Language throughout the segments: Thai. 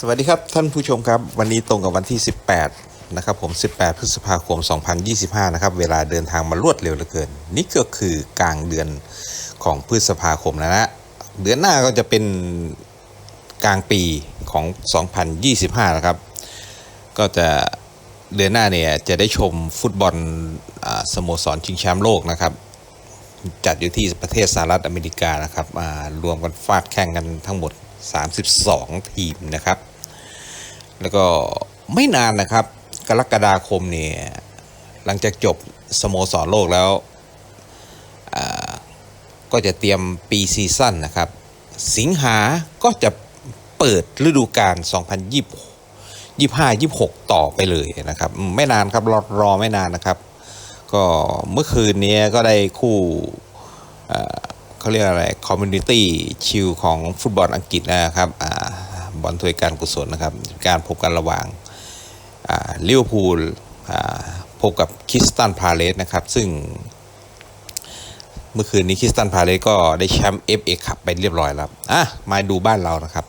สวัสดีครับท่านผู้ชมครับ วันนี้ตรงกับวันที่ 18 นะครับผม 18 พฤษภาคม 2025 นะครับ เวลาเดินทางมารวดเร็วเหลือเกิน นี่ก็คือกลางเดือนของพฤษภาคมแล้วนะเดือนหน้าก็จะเป็นกลางปีของ 2025 นะครับ ก็จะเดือนหน้าเนี่ยจะได้ชมฟุตบอลสโมสรชิงแชมป์โลกนะครับ จัดอยู่ที่ประเทศสหรัฐอเมริกานะครับรวมกันฟาดแข่งกันทั้งหมด 32 ทีมนะครับ แล้วก็ไม่นานนะครับ กรกฎาคมเนี่ยหลังจากจบสโมสรโลกแล้วก็จะเตรียมปีซีซั่นนะครับ สิงหาก็จะเปิดฤดูกาล2025 26 ต่อไปเลยนะครับ ไม่นานครับรอรอไม่นานนะครับ ก็เมื่อคืนนี้ก็ได้คู่ เขาเรียกอะไรคอมมูนิตี้ชิลของฟุตบอลอังกฤษนะครับอบอลถ้วยการกุศลนะครับ การพบกันระหว่างลิเวอร์พูลพบกับคิสตันพาเลสนะครับ ซึ่ง เมื่อคืนนี้คิสตันพาเลสก็ได้แชมป์ FA คัพไปเรียบร้อยแล้วอะมาดูบ้านเรานะครับ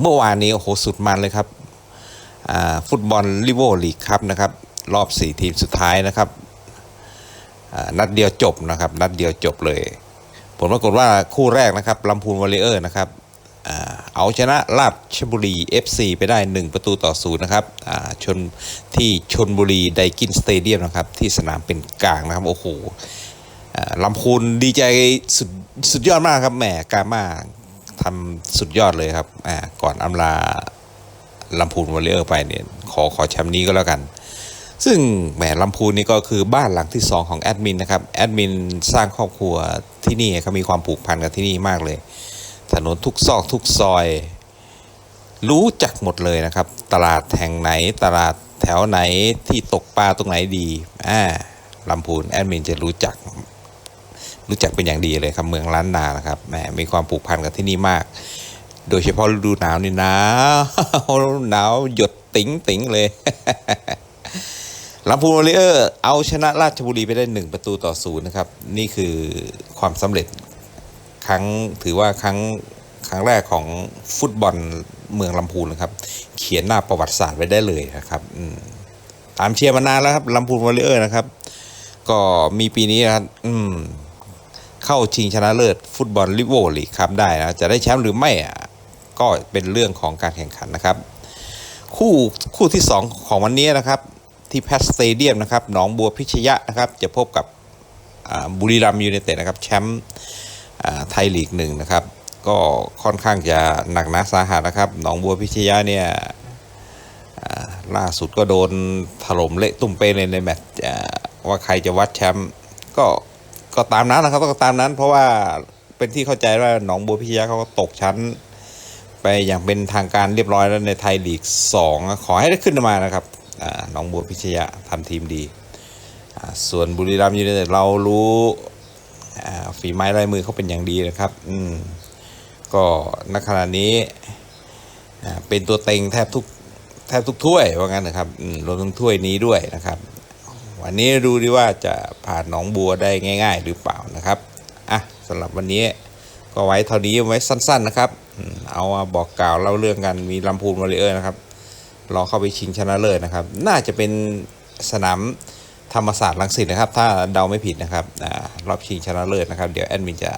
เมื่อวานนี้โอ้โหสุดมันเลยครับฟุตบอลลิเวอร์ลีกครับนะครับ รอบ 4 ทีมสุดท้ายนะครับนัดเดียวจบนะครับ นัดเดียวจบเลย ผลปรากฏว่าคู่แรกนะครับลำพูนวอลเลเยอร์นะครับเอาชนะราชบุรี FC ไปได้ 1 ประตูต่อศูนย์นะครับชนที่ชนบุรีไดกินสเตเดียมนะครับที่สนามเป็นกลางนะครับ โอ้โหลำพูนดีใจสุดสุดยอดมากครับแหมกามาทำสุดยอดเลยครับก่อนอำลาลำพูนวอลเลอร์ไปเนี่ยขอขอแชมป์นี้ก็แล้วกัน ซึ่งแหมลำพูนนี่ก็คือบ้านหลังที่ 2 ของแอดมินนะครับแอดมินสร้างครอบครัวที่นี่เขามีความผูกพันกับที่นี่มากเลย ถนนทุกซอกทุกซอย รู้จักหมดเลยนะครับ ตลาดแห่งไหนตลาดแถวไหนที่ตกปลาตรงไหนดีอ่าลำพูนแอดมินจะรู้จักรู้จักเป็นอย่างดีเลยครับเมืองล้านนานะครับแหมมีความผูกพันกับที่นี่มาก โดยเฉพาะฤดูหนาวนี่หนาวหนาวหยดติ๋งติ๋งเลย ลำพูนวอริเออร์เอาชนะราชบุรีไปได้หนึ่งประตูต่อศูนย์นะครับ นี่คือความสำเร็จครั้งถือว่าครั้งครั้งแรกของฟุตบอลเมืองลำพูนนะครับ เขียนหน้าประวัติศาสตร์ไว้ได้เลยนะครับตามเชียร์มานานแล้วครับลำพูนวอริเออร์นะครับ ก็มีปีนี้นะครับอืมเข้าชิงชนะเลิศฟุตบอลลิเวอร์ลีกครับได้นะจะได้แชมป์หรือไม่อะก็เป็นเรื่องของการแข่งขันนะครับ คู่คู่ที่ 2 ของวันนี้นะครับ ที่แพสเตเดียมนะครับหนองบัวพิชยะนะครับ จะพบกับบุรีรัมย์ยูไนเต็ดนะครับแชมป์ไทยลีกหนึ่งนะครับ ก็ค่อนข้างจะหนักหนาสาหัสนะครับ หนองบัวพิชยะเนี่ยล่าสุดก็โดนถล่มเละตุ้มเป้เลยในแมตช์ว่าใครจะวัดแชมป์ก็ก็ตามนั้นนะครับก็ตามนั้น เพราะว่าเป็นที่เข้าใจว่าหนองบัวพิชยะเขาก็ตกชั้น ไปอย่างเป็นทางการเรียบร้อยแล้วในไทยลีก 2 ขอให้ได้ขึ้นมานะครับ หนองบัวพิชยะทำทีมดีส่วนบุรีรัมย์ยูไนเต็ดเรารู้ฝีไม้ลายมือเขาเป็นอย่างดีนะครับอืมก็ณขณะนี้เป็นตัวเต็งแทบทุกแทบทุกถ้วยว่างั้นนะครับรวมทั้งถ้วยนี้ด้วยนะครับ วันนี้ดูดีว่าจะผ่านหนองบัวได้ง่าย ๆ หรือเปล่านะครับอะสำหรับวันนี้ก็ไว้เท่านี้ไว้สั้น ๆนะครับ เอามาบอกกล่าวเล่าเรื่องกันมีลำพูนวอลเลอร์นะครับ รอเข้าไปชิงชนะเลิศนะครับ น่าจะเป็นสนามธรรมศาสตร์ลังสิตนะครับ ถ้าเดาไม่ผิดนะครับอรอบชิงชนะเลิศนะครับ เดี๋ยวแอดมินจะ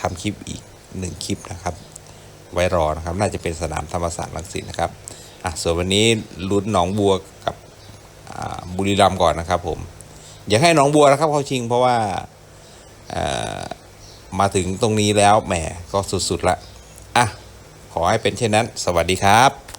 ทำคลิปอีกหนึ่งคลิปนะครับ ไว้รอนะครับ น่าจะเป็นสนามธรรมศาสตร์ลังสิตนะครับอะส่วนวันนี้ลุ้นหนองบัวกับบุรีรัมย์ก่อนนะครับ ผม อยากให้หน้องบัวนะครับ เข้าชิงเพราะว่ามาถึงตรงนี้แล้วแหมก็สุดๆละอะขอให้เป็นเช่นนั้น สวัสดีครับ